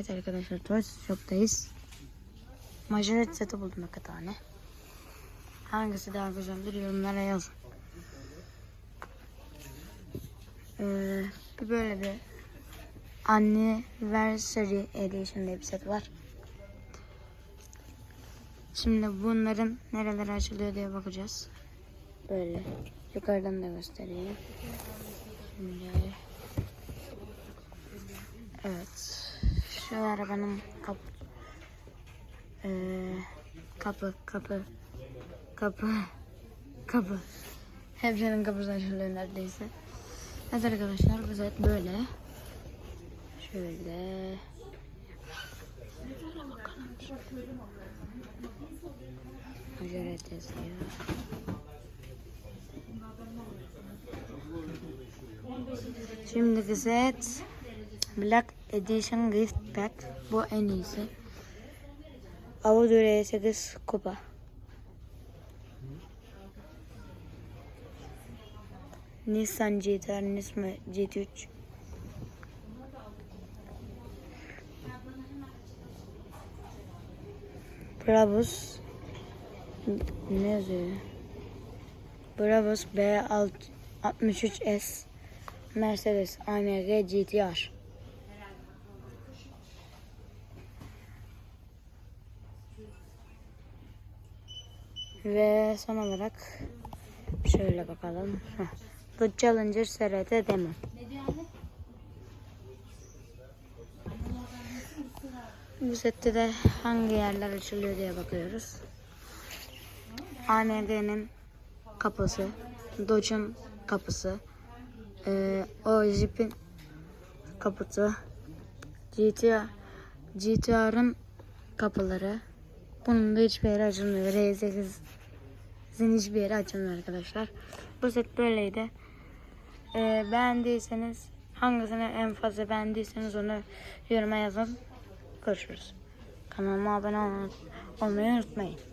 Evet arkadaşlar Toys Shop'tayız. Majoret seti buldum iki tane. Hangisi daha güzeldir yorumlara yazın. Ee, bir böyle bir Anniversary Edition diye bir set var. Şimdi bunların nerelere açılıyor diye bakacağız. Böyle. Yukarıdan da göstereyim. Şimdi Evet. Şu arabanın kap Ee, kapı kapı kapı kapı hepsinin kapısı açılıyor neredeyse. Evet arkadaşlar bu set böyle. Şöyle. Majoret yazıyor. Şimdiki set Black Edition Gift Pack. Bu en iyisi. Avudur E8 kupa. Nissan GTR, Nissan GT3. Brabus ne yazıyor? Brabus B63S Mercedes AMG GTR. Ve son olarak şöyle bakalım. The Challenger SRT demo. Bu sette de hangi yerler açılıyor diye bakıyoruz. AMG'nin kapısı, Dodge'un kapısı, ee, o Jeep'in kaputu, GTR, GTR'ın kapıları. Bunun da hiçbir yeri açılmıyor. R8'in hiçbir yeri açılmıyor arkadaşlar. Bu set böyleydi. Ee, beğendiyseniz hangisini en fazla beğendiyseniz onu yoruma yazın. Görüşürüz. Kanalıma abone olmayı unutmayın.